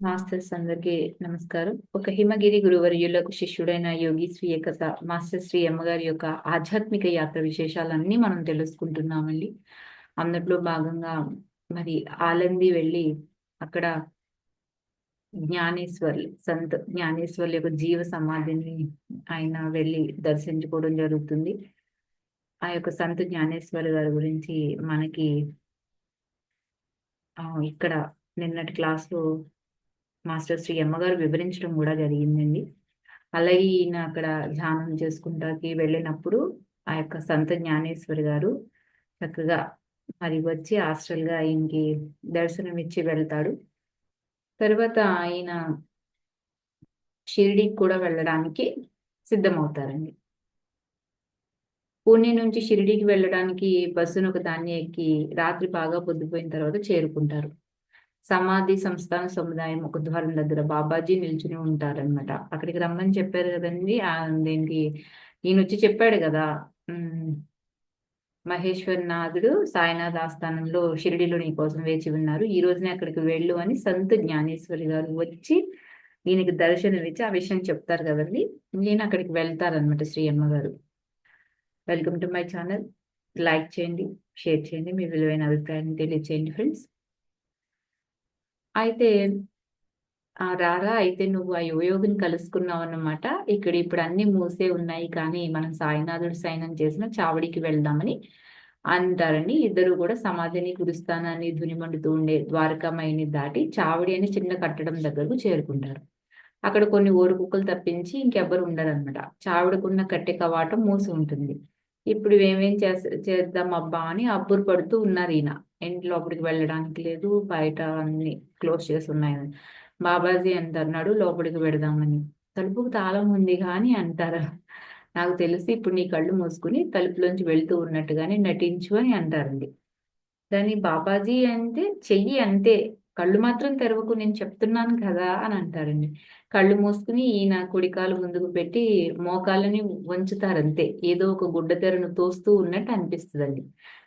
Masters అందరికీ నమస్కారం. ఒక హిమగిరి గురువర్యులకు శిష్యుడైన యోగి శ్రీ ఏకత మాస్టర్ శ్రీ అమ్మగారి యొక్క ఆధ్యాత్మిక యాత్ర విశేషాలన్నీ మనం తెలుసుకుంటున్నామండి. అందులో భాగంగా మరి ఆలంది వెళ్ళి అక్కడ జ్ఞానేశ్వర్లు సంత్ జ్ఞానేశ్వర్ల యొక్క జీవ సమాధిని ఆయన వెళ్ళి దర్శించుకోవడం జరుగుతుంది. ఆ యొక్క సంత్ జ్ఞానేశ్వర్ గారి గురించి మనకి ఇక్కడ నిన్నటి క్లాస్లో మాస్టర్ శ్రీ అమ్మగారు వివరించడం కూడా జరిగిందండి. అలాగే ఈయన అక్కడ ధ్యానం చేసుకుంటాకి వెళ్ళినప్పుడు ఆ యొక్క సంత జ్ఞానేశ్వరి గారు చక్కగా మరి వచ్చి హాస్టల్గా ఆయనకి దర్శనం ఇచ్చి వెళ్తాడు. తర్వాత ఆయన షిరిడికి కూడా వెళ్ళడానికి సిద్ధమవుతారండి. పూణే నుంచి షిరిడికి వెళ్ళడానికి బస్సును ఒక దాన్ని ఎక్కి రాత్రి బాగా పొద్దుపోయిన తర్వాత చేరుకుంటారు. సమాధి సంస్థాన సముదాయం ఒక ద్వారం దగ్గర బాబాజీ నిల్చుని ఉంటారనమాట అక్కడికి రమ్మని చెప్పారు కదండి. దేనికి ఈయన వచ్చి చెప్పాడు కదా మహేశ్వర్ నాథుడు సాయినాథ్ ఆస్థానంలో షిరిడిలో నీ కోసం వేచి ఉన్నారు. ఈ రోజునే అక్కడికి వెళ్ళు అని సంత్ జ్ఞానేశ్వరి గారు వచ్చి ఈయనకి దర్శనం ఇచ్చి ఆ విషయం చెప్తారు కదండి. నేను అక్కడికి వెళ్తారనమాట శ్రీ అమ్మ గారు welcome to my channel like చేయండి షేర్ చేయండి మీ విలువైన అభిప్రాయాన్ని తెలియచేయండి ఫ్రెండ్స్ అయితే ఆ రారా అయితే నువ్వు ఆ యోగిని కలుసుకున్నావు అన్నమాట. ఇక్కడ ఇప్పుడు అన్ని మూసే ఉన్నాయి కానీ మనం సాయినాథుడు సైనం చేసిన చావడికి వెళ్దామని అంటారని ఇద్దరు కూడా సమాధిని గురుస్థానాన్ని ధునిమండుతూ ఉండే ద్వారకామయిని దాటి చావడి అని చిన్న కట్టడం దగ్గరకు చేరుకుంటారు. అక్కడ కొన్ని ఓరుకుక్కలు తప్పించి ఇంకెవ్వరు ఉండరనమాట చావిడకున్న కట్టె కవాటం మూసి ఉంటుంది. ఇప్పుడు ఏమేం చేద్దాం అబ్బా అని అబ్బురు పడుతూ ఉన్నారు ఈయన. ఇంటి లోపలికి వెళ్ళడానికి లేదు. బయట అన్ని క్లోజ్ చేసి ఉన్నాయని బాబాజీ అంటున్నాడు లోపలికి పెడదామని. తలుపుకు తాళం ఉంది కానీ అంటారు? నాకు తెలిసి ఇప్పుడు నీ కళ్ళు మూసుకుని తలుపులోంచి వెళ్తూ ఉన్నట్టుగానే నటించు అని అంటారండి. దాని బాబాజీ అంటే చెయ్యి అంతే. కళ్ళు మాత్రం తెరవకు నేను చెప్తున్నాను కదా అని అంటారండి. కళ్ళు మూసుకుని ఈయన కుడికాలు ముందుకు పెట్టి మోకాళ్ళని వంచుతారంతే. ఏదో ఒక గుడ్డ తెరను తోస్తూ ఉన్నట్టు అనిపిస్తుందండి.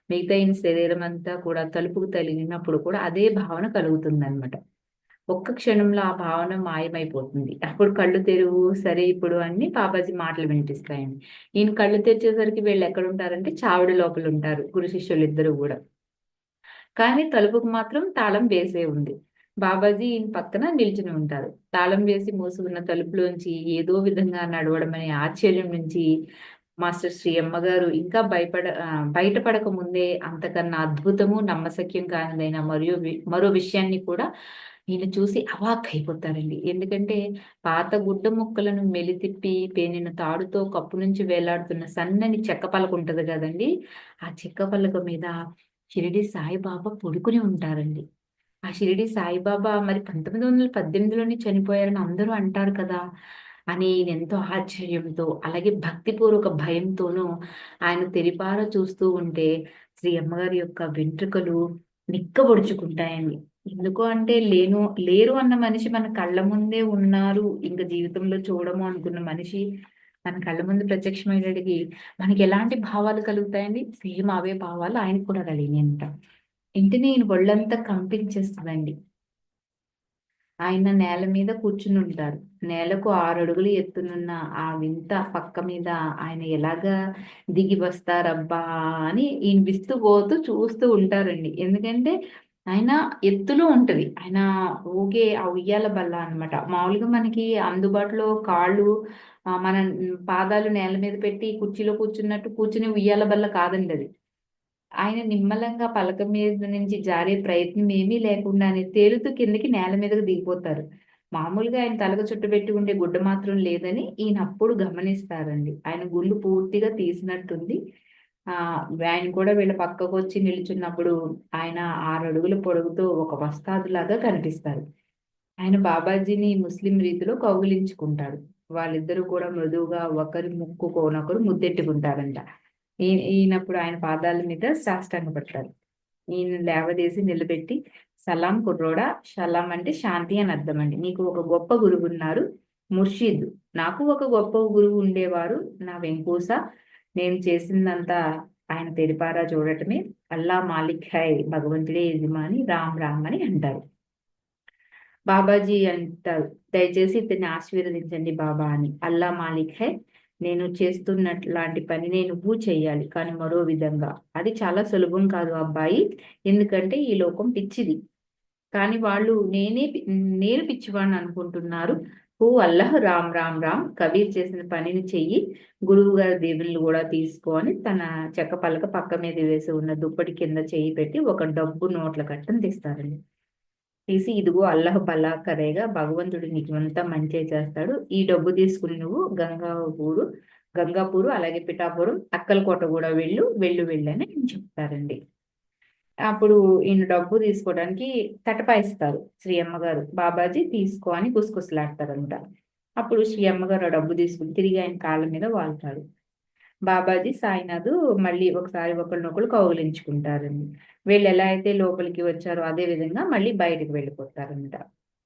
మిగతా శరీరం అంతా కూడా తలుపుకు తగిలినప్పుడు కూడా అదే భావన కలుగుతుంది అనమాట ఒక్క క్షణంలో ఆ భావన మాయమైపోతుంది. అప్పుడు కళ్ళు తెరువు సరే ఇప్పుడు అన్ని బాబాజీ మాటలు వినిపిస్తాయండి. ఈయన కళ్ళు తెరిచేసరికి వీళ్ళు ఎక్కడ ఉంటారంటే చావిడి లోపల ఉంటారు గురు శిష్యులు ఇద్దరు కూడా. కానీ తలుపుకు మాత్రం తాళం వేసే ఉంది. బాబాజీ ఈయన పక్కన నిల్చుని ఉంటారు. తాళం వేసి మూసుకున్న తలుపులోంచి ఏదో విధంగా నడవడం అనే ఆశ్చర్యం నుంచి మాస్టర్ శ్రీ అమ్మగారు ఇంకా భయపడ బయటపడక ముందే అంతకన్నా అద్భుతము నమ్మశక్యం కానిదైన మరియు మరో విషయాన్ని కూడా ఈయన చూసి అవాక్ అయిపోతారండి. ఎందుకంటే పాత గుడ్డ ముక్కలను మెలితిప్పి పేనిన తాడుతో కప్పు నుంచి వేలాడుతున్న సన్నని చెక్క పలక ఉంటుంది కదండి. ఆ చెక్క పలక మీద షిరిడి సాయిబాబా పొడుకుని ఉంటారండి. ఆ షిరిడి సాయిబాబా మరి పంతొమ్మిది వందల పద్దెనిమిదిలోనే చనిపోయారని అందరూ అంటారు కదా. అని ఎంతో ఆశ్చర్యంతో అలాగే భక్తిపూర్వక భయంతోనూ ఆయన తెరిపార చూస్తూ ఉంటే శ్రీ అమ్మగారి యొక్క వెంట్రుకలు నిక్కబొడుచుకుంటాయండి. ఎందుకు అంటే లేను లేరు అన్న మనిషి మన కళ్ళ ముందే ఉన్నారు ఇంకా జీవితంలో చూడము అనుకున్న మనిషి మన కళ్ళ ముందు ప్రత్యక్షమయ్యేటికి మనకి ఎలాంటి భావాలు కలుగుతాయండి? సేమ్ అవే భావాలు ఆయనకు కూడా కలిగినాయి అంట ఇంటిని ఈయన ఒళ్ళంతా కంపించేస్తుందండి ఆయన నేల మీద కూర్చుని ఉంటారు నేలకు ఆరు అడుగులు ఎత్తునున్న ఆ వింత పక్క మీద ఆయన ఎలాగా దిగి వస్తారబ్బా అని ఈయన విస్తూ పోతూ చూస్తూ ఉంటారండి. ఎందుకంటే ఆయన ఎత్తులో ఉంటది. ఆయన ఊగే ఆ ఉయ్యాల బల్ల అనమాట మామూలుగా మనకి అందుబాటులో కాళ్ళు మన పాదాలు నేల మీద పెట్టి కుర్చీలో కూర్చున్నట్టు కూర్చుని ఉయ్యాల బల్ల కాదండి అది. ఆయన నిమ్మలంగా పలక మీద నుంచి జారే ప్రయత్నం ఏమీ లేకుండానే తేలుతూ కిందకి నేల మీదకు దిగిపోతారు. మామూలుగా ఆయన తలకు చుట్టుపెట్టి ఉండే గుడ్డ మాత్రం లేదని ఈయన అప్పుడు గమనిస్తారండి. ఆయన గుళ్ళు పూర్తిగా తీసినట్టుంది. ఆ ఆయన కూడా వీళ్ళ పక్కకు వచ్చి నిల్చున్నప్పుడు ఆయన ఆరు అడుగుల పొడుగుతో ఒక వస్తాదులాగా కనిపిస్తారు. ఆయన బాబాజీని ముస్లిం రీతిలో కౌగిలించుకుంటాడు. వాళ్ళిద్దరూ కూడా మృదువుగా ఒకరి ముక్కుకోనొకరు ముద్దెట్టుకుంటారంట. ఈయనప్పుడు ఆయన పాదాల మీద సాష్టాంగ పడతారు ఈయన లేవదీసి నిలబెట్టి సలాం కుర్రోడా సలాం అంటే శాంతి అని అర్థం అండి నీకు ఒక గొప్ప గురువు ఉన్నారు ముర్షీద్. నాకు ఒక గొప్ప గురువు ఉండేవారు నా వెంకూస. నేను చేసిందంతా ఆయన తెరిపారా చూడటమే. అల్లా మాలిక్ హై భగవంతుడే యజమాని రామ్ రామ్ అని అంటారు. బాబాజీ అంటారు దయచేసి ఇతన్ని ఆశీర్వదించండి బాబా అని. అల్లా మాలిక్ హై నేను చేస్తున్నట్లాంటి పనినే నువ్వు చెయ్యాలి కానీ మరో విధంగా. అది చాలా సులభం కాదు అబ్బాయి. ఎందుకంటే ఈ లోకం పిచ్చిది. కానీ వాళ్ళు నేనే నేను పిచ్చివాడిని అనుకుంటున్నారు. ఓ అల్లహ్ రామ్ రామ్ రామ్ కబీర్ చేసిన పనిని చెయ్యి. గురువు గారి దేవుళ్ళు కూడా తీసుకొని తన చెక్క పలక పక్క మీద వేసి ఉన్న దుప్పటి కింద చేయి పెట్టి ఒక డబ్బు నోట్ల కట్టను తీస్తారండి. తీసి ఇదిగో అల్లహ బలా కరేగా భగవంతుడు నీకు అంతా మంచి చేస్తాడు. ఈ డబ్బు తీసుకుని నువ్వు గంగాపూరు గంగాపూరు అలాగే పిఠాపురం అక్కలకోట కూడా వెళ్ళు వెళ్ళు వెళ్ళని చెప్తారండి. అప్పుడు ఈయన డబ్బు తీసుకోవడానికి తటపాయిస్తారు శ్రీ అమ్మగారు. బాబాజీ తీసుకో అని కుసుకుసలాడతారంట. అప్పుడు శ్రీ అమ్మగారు ఆ డబ్బు తీసుకుని తిరిగి ఆయన కాళ్ళ మీద వాళ్తాడు బాబాజీ సాయినాథ్ మళ్ళీ ఒకసారి ఒకరినొకరు కౌగులించుకుంటారండి. వీళ్ళు ఎలా అయితే లోపలికి వచ్చారో అదే విధంగా మళ్ళీ బయటకు వెళ్ళిపోతారనమాట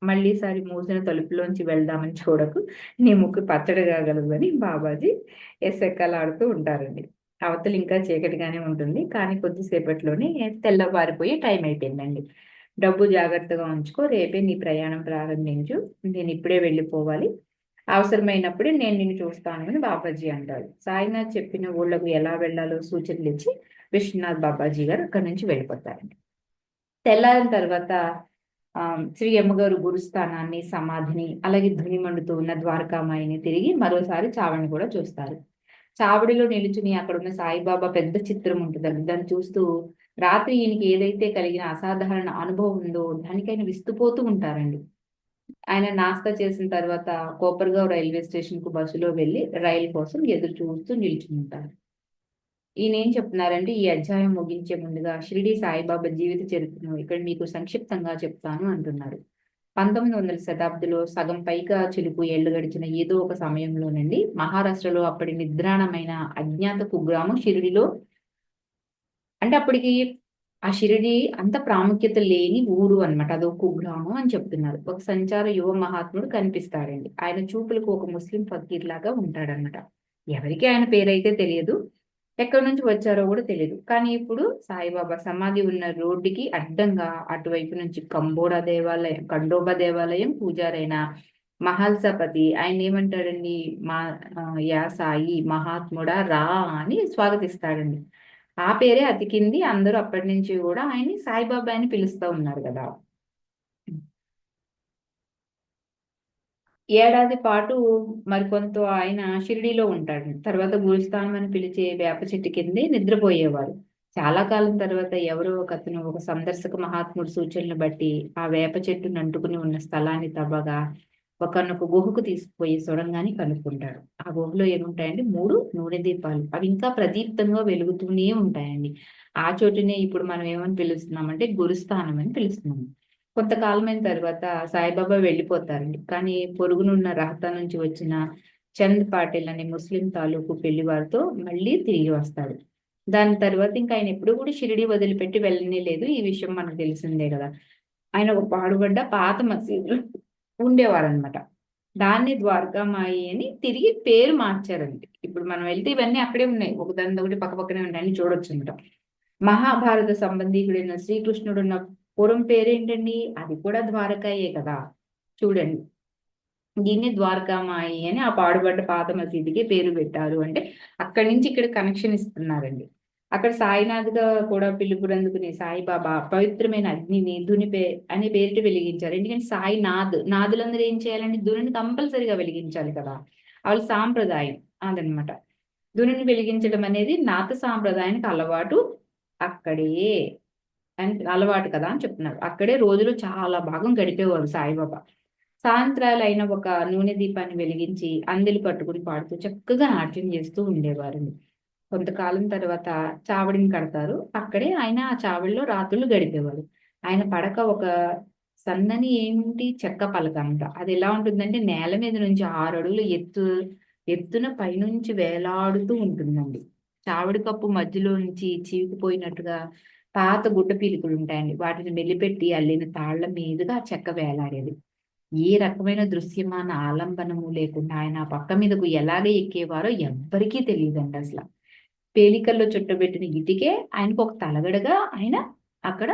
మళ్ళీసారి మూసిన తలుపులోంచి వెళ్దామని చూడకు నీ ముక్కు పచ్చడి కాగలదు అని బాబాజీ ఎసెక్కలాడుతూ ఉంటారండి. అవతలు ఇంకా చీకటిగానే ఉంటుంది కానీ కొద్దిసేపట్లోనే తెల్లవారిపోయే టైం అయిపోయిందండి. డబ్బు జాగ్రత్తగా ఉంచుకో రేపే నీ ప్రయాణం ప్రారంభించు నేను ఇప్పుడే వెళ్ళిపోవాలి. అవసరమైనప్పుడు నేను నిన్ను చూస్తాను అని బాబాజీ అంటారు సాయినాథ్ చెప్పిన ఊళ్ళకు ఎలా వెళ్ళాలో సూచనలు ఇచ్చి విశ్వనాథ్ బాబాజీ గారు అక్కడి నుంచి వెళ్ళిపోతారండి. తెల్లారిన తర్వాత ఆ, శ్రీ అమ్మగారు గురుస్థానాన్ని సమాధిని అలాగే ధుని మండుతూ ఉన్న ద్వారకామాయిని తిరిగి మరోసారి చావడిని కూడా చూస్తారు. చావడిలో నిలుచుని అక్కడ ఉన్న సాయిబాబా పెద్ద చిత్రం ఉంటుందండి. దాన్ని చూస్తూ రాత్రి ఈయనకి ఏదైతే కలిగిన అసాధారణ అనుభవం ఉందో దానికైనా విస్తుపోతూ ఉంటారండి. ఆయన నాస్తా చేసిన తర్వాత కోపర్గావ్ రైల్వే స్టేషన్కు బస్సులో వెళ్ళి రైలు కోసం ఎదురు చూస్తూ నిల్చుని ఉంటారు ఈయన ఏం చెప్తున్నారంటే ఈ అధ్యాయం ముగించే ముందుగా షిరిడి సాయిబాబా జీవిత చరిత్రను ఇక్కడ మీకు సంక్షిప్తంగా చెప్తాను అంటున్నారు. పంతొమ్మిది వందల శతాబ్దిలో సగం పైగా చిలుపు ఏళ్ళు గడిచిన ఏదో ఒక సమయంలోనండి మహారాష్ట్రలో అప్పటి నిద్రాణమైన అజ్ఞాత కుగ్రామం షిరిడిలో. అంటే అప్పటికి ఆ షిరిడి అంత ప్రాముఖ్యత లేని ఊరు అన్నమాట. అదొక కుగ్రామం అని చెప్తున్నారు. ఒక సంచార యువ మహాత్ముడు కనిపిస్తారండి ఆయన చూపులకు ఒక ముస్లిం ఫకీర్ లాగా ఉంటాడనమాట ఎవరికి ఆయన పేరైతే తెలియదు. ఎక్కడి నుంచి వచ్చారో కూడా తెలియదు. కానీ ఇప్పుడు సాయిబాబా సమాధి ఉన్న రోడ్డుకి అడ్డంగా అటువైపు నుంచి కంబోడా దేవాలయం కండోబా దేవాలయం పూజారైన మహల్సపతి ఆయన ఏమంటాడండి? మా యా సాయి మహాత్ముడా రా అని స్వాగతిస్తాడండి. ఆ పేరే అతికింది. అందరూ అప్పటి నుంచి కూడా ఆయన్ని సాయిబాబా అని పిలుస్తూ ఉన్నారు కదా. ఏడాది పాటు మరికొంత ఆయన షిరిడీలో ఉంటాడు. తర్వాత గురుస్థానం అని పిలిచే వేప చెట్టు కిందే నిద్రపోయేవారు. చాలా కాలం తర్వాత ఎవరో ఒక అతను ఒక సందర్శక మహాత్ముడు సూచనలు బట్టి ఆ వేప చెట్టును అంటుకుని ఉన్న స్థలాన్ని తవ్వగా ఒకనొక గుహకు తీసుకుపోయి సొరంగాన్ని కనుక్కుంటాడు. ఆ గుహలో ఏముంటాయండి? మూడు నూనె దీపాలు. అవి ఇంకా ప్రదీప్తంగా వెలుగుతూనే ఉంటాయండి. ఆ చోటునే ఇప్పుడు మనం ఏమని పిలుస్తున్నామంటే గురుస్థానం అని పిలుస్తున్నాము కొంతకాలమైన తర్వాత సాయిబాబా వెళ్ళిపోతారండి. కానీ పొరుగునున్న రహత నుంచి వచ్చిన చంద్ పాటిల్ అనే ముస్లిం తాలూకు పెళ్ళి వారితో మళ్ళీ తిరిగి వస్తాడు. దాని తర్వాత ఇంకా ఆయన ఎప్పుడు కూడా షిరిడి వదిలిపెట్టి వెళ్ళనే లేదు. ఈ విషయం మనకు తెలిసిందే కదా. ఆయన ఒక పాడుబడ్డ పాత మసీదులో ఉండేవారనమాట దాన్ని ద్వారకామాయి అని తిరిగి పేరు మార్చారండి. ఇప్పుడు మనం వెళ్తే ఇవన్నీ అక్కడే ఉన్నాయి. ఒక దాని ఒకటి పక్క పక్కనే ఉన్నాయి చూడొచ్చు అనమాట మహాభారత సంబంధికుడైన శ్రీకృష్ణుడు ఉన్న పురం పేరేంటండి? అది కూడా ద్వారకాయే కదా. చూడండి. దీన్ని ద్వారకామాయి అని ఆ పాడుబడ్డ పాత మసీదుకి పేరు పెట్టారు. అంటే అక్కడి నుంచి ఇక్కడ కనెక్షన్ ఇస్తున్నారండి. అక్కడ సాయినాథ్గా కూడా పిలుపునందుకునే సాయిబాబా పవిత్రమైన అగ్నిని దునిపే అనే పేరిట వెలిగించారు. ఎందుకంటే సాయి నాథ్ నాదులందరూ ఏం చేయాలంటే దునిని కంపల్సరిగా వెలిగించాలి కదా. వాళ్ళ సాంప్రదాయం అదనమాట దునిని వెలిగించడం అనేది నాథ సాంప్రదాయానికి అలవాటు అక్కడే అని అలవాటు కదా అని చెప్తున్నారు. అక్కడే రోజులు చాలా భాగం గడిపేవారు సాయిబాబా. సాయంత్రాలు అయిన ఒక నూనె దీపాన్ని వెలిగించి అందెలు పట్టుకుని పాడుతూ చక్కగా నాట్యం చేస్తూ ఉండేవారు. కొంతకాలం తర్వాత చావడిని కడతారు. అక్కడే ఆయన ఆ చావడిలో రాత్రులు గడిపేవారు. ఆయన పడక ఒక సన్నని ఏంటి చెక్క పలక అంట అది ఎలా ఉంటుందంటే నేల మీద నుంచి ఆరు అడుగులు ఎత్తు ఎత్తున పైనుంచి వేలాడుతూ ఉంటుందండి. చావిడి కప్పు మధ్యలో నుంచి చీవికిపోయినట్టుగా పాత గుడ్డ పీలికలు ఉంటాయండి. వాటిని మెలిపెట్టి అల్లిన తాళ్ళ మీదుగా ఆ చెక్క వేలాడేది. ఏ రకమైన దృశ్యమాన ఆలంబనము లేకుండా ఆయన ఆ పక్క మీదకు ఎలాగే ఎక్కేవారో ఎవ్వరికీ తెలియదండి అసలు. పేలికల్లో చుట్టబెట్టిన ఇటికే ఆయనకు ఒక తలగడగా ఆయన అక్కడ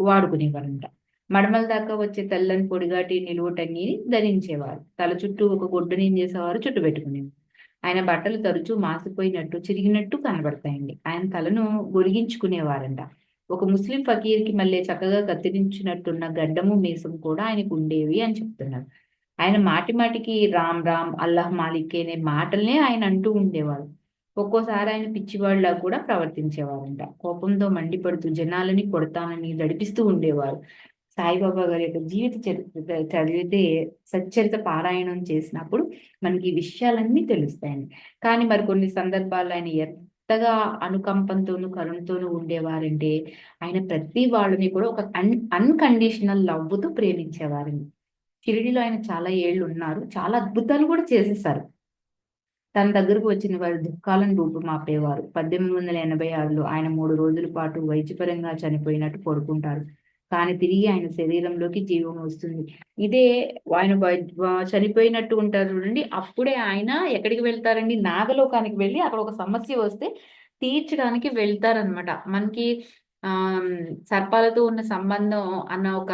వాడుకునేవారంట. మడమల దాకా వచ్చే తెల్లని పొడిగాటి నిలువటంగిని ధరించేవారు. తల చుట్టూ ఒక గుడ్డని ఏం చేసేవారు? చుట్టుపెట్టుకునేవారు ఆయన బట్టలు తరచూ మాసిపోయినట్టు చిరిగినట్టు కనబడతాయండి. ఆయన తలను గొరిగించుకునేవారంట ఒక ముస్లిం ఫకీర్కి మళ్ళీ చక్కగా కత్తిరించినట్టున్న గడ్డము మీసం కూడా ఆయనకు ఉండేవి అని చెప్తున్నారు. ఆయన మాటి మాటికి రామ్ రామ్ అల్లాహ్ మాలిక్ అనే మాటలనే ఆయన అంటూ ఉండేవారు. ఒక్కోసారి ఆయన పిచ్చివాళ్ళ కూడా ప్రవర్తించేవారంట. కోపంతో మండిపడుతూ జనాలని కొడతానని దడిపిస్తూ ఉండేవారు. సాయిబాబా గారి యొక్క జీవిత చరిత్ర చదివితే సచ్చరిత పారాయణం చేసినప్పుడు మనకి ఈ విషయాలన్నీ తెలుస్తాయండి. కానీ మరి కొన్ని సందర్భాల్లో ఆయన ఎంతగా అనుకంపంతోనూ కరుణతోనూ ఉండేవారంటే ఆయన ప్రతి వాళ్ళని కూడా ఒక అన్ అన్కండిషనల్ లవ్వుతో ప్రేమించేవారండి. షిరిడిలో ఆయన చాలా ఏళ్ళు ఉన్నారు. చాలా అద్భుతాలు కూడా చేసేసారు. తన దగ్గరకు వచ్చిన వారి దుఃఖాలను రూపుమాపేవారు పద్దెనిమిది వందల ఎనభై ఆరులో ఆయన మూడు రోజుల పాటు వైద్యపరంగా చనిపోయినట్టు పడుకుంటారు కానీ తిరిగి ఆయన శరీరంలోకి జీవం వస్తుంది. ఇదే ఆయన చనిపోయినట్టు ఉంటారు చూడండి. అప్పుడే ఆయన ఎక్కడికి వెళ్తారండి? నాగలోకానికి వెళ్ళి అక్కడ ఒక సమస్య వస్తే తీర్చడానికి వెళ్తారనమాట మనకి సర్పాలతో ఉన్న సంబంధం అన్న ఒక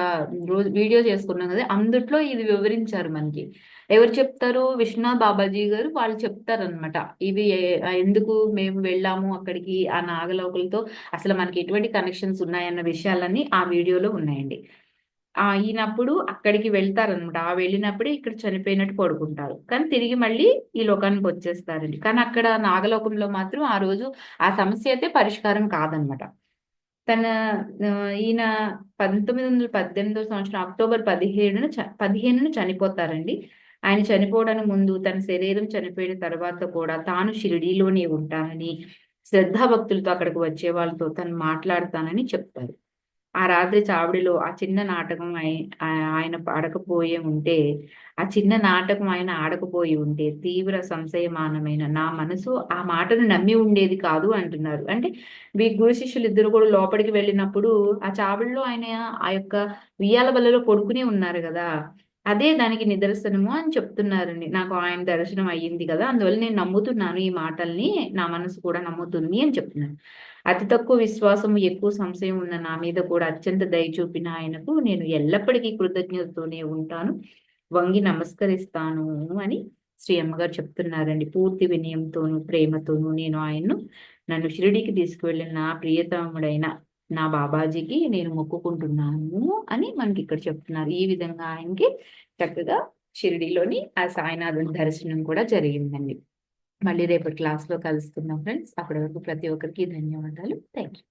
రోజు వీడియో చేసుకున్నాం కదా అందుట్లో ఇది వివరించారు మనకి. ఎవరు చెప్తారు విశ్వనాథ్ బాబాజీ గారు వాళ్ళు చెప్తారనమాట ఇవి ఎందుకు మేము వెళ్ళాము అక్కడికి ఆ నాగలోకులతో అసలు మనకి ఎటువంటి కనెక్షన్స్ ఉన్నాయన్న విషయాలన్నీ ఆ వీడియోలో ఉన్నాయండి. ఆ ఈయనప్పుడు అక్కడికి వెళ్తారనమాట ఆ వెళ్ళినప్పుడే ఇక్కడ చనిపోయినట్టు పడుకుంటారు. కానీ తిరిగి మళ్ళీ ఈ లోకానికి వచ్చేస్తారండి. కానీ అక్కడ నాగలోకంలో మాత్రం ఆ రోజు ఆ సమస్య అయితే పరిష్కారం కాదనమాట తన ఈయన పంతొమ్మిది వందల పద్దెనిమిదో సంవత్సరం అక్టోబర్ పదిహేడున పదిహేనున చనిపోతారండి. ఆయన చనిపోవడానికి ముందు తన శరీరం చనిపోయిన తర్వాత కూడా తాను షిరిడీలోనే ఉంటానని శ్రద్ధాభక్తులతో అక్కడికి వచ్చే వాళ్ళతో తను మాట్లాడతానని చెప్తారు. ఆ రాత్రి చావిడిలో ఆ చిన్న నాటకం ఆయన ఆడకపోయే ఉంటే ఆ చిన్న నాటకం ఆయన ఆడకపోయి ఉంటే తీవ్ర సంశయమానమైన నా మనసు ఆ మాటను నమ్మి ఉండేది కాదు అంటున్నారు. అంటే వీ గురు శిష్యులు ఇద్దరు కూడా లోపలికి వెళ్ళినప్పుడు ఆ చావిడిలో ఆయన ఆ యొక్క ఉయ్యాల బల్లలో పడుకునే ఉన్నారు కదా అదే దానికి నిదర్శనము అని చెప్తున్నారండి. నాకు ఆయన దర్శనం అయ్యింది కదా అందువల్ల నేను నమ్ముతున్నాను ఈ మాటల్ని నా మనసు కూడా నమ్ముతుంది అని చెప్తున్నాను అతి తక్కువ విశ్వాసం ఎక్కువ సంశయం ఉన్న నా మీద కూడా అత్యంత దయ చూపిన ఆయనకు నేను ఎల్లప్పటికీ కృతజ్ఞతతోనే ఉంటాను. వంగి నమస్కరిస్తాను అని శ్రీ అమ్మగారు చెప్తున్నారండి. పూర్తి వినయంతోనూ ప్రేమతోనూ నేను ఆయన్ను నన్ను షిరిడికి తీసుకువెళ్ళిన నా ప్రియతముడైన నా బాబాజీకి నేను మొక్కుకుంటున్నాను అని మనకి ఇక్కడ చెప్తున్నారు. ఈ విధంగా ఆయనకి చక్కగా షిరిడిలోని ఆ సాయినాథుని దర్శనం కూడా జరిగిందండి. మళ్ళీ రేపటి క్లాస్లో కలుసుకుందాం ఫ్రెండ్స్. అప్పటి వరకు ప్రతి ఒక్కరికి ధన్యవాదాలు. Thank you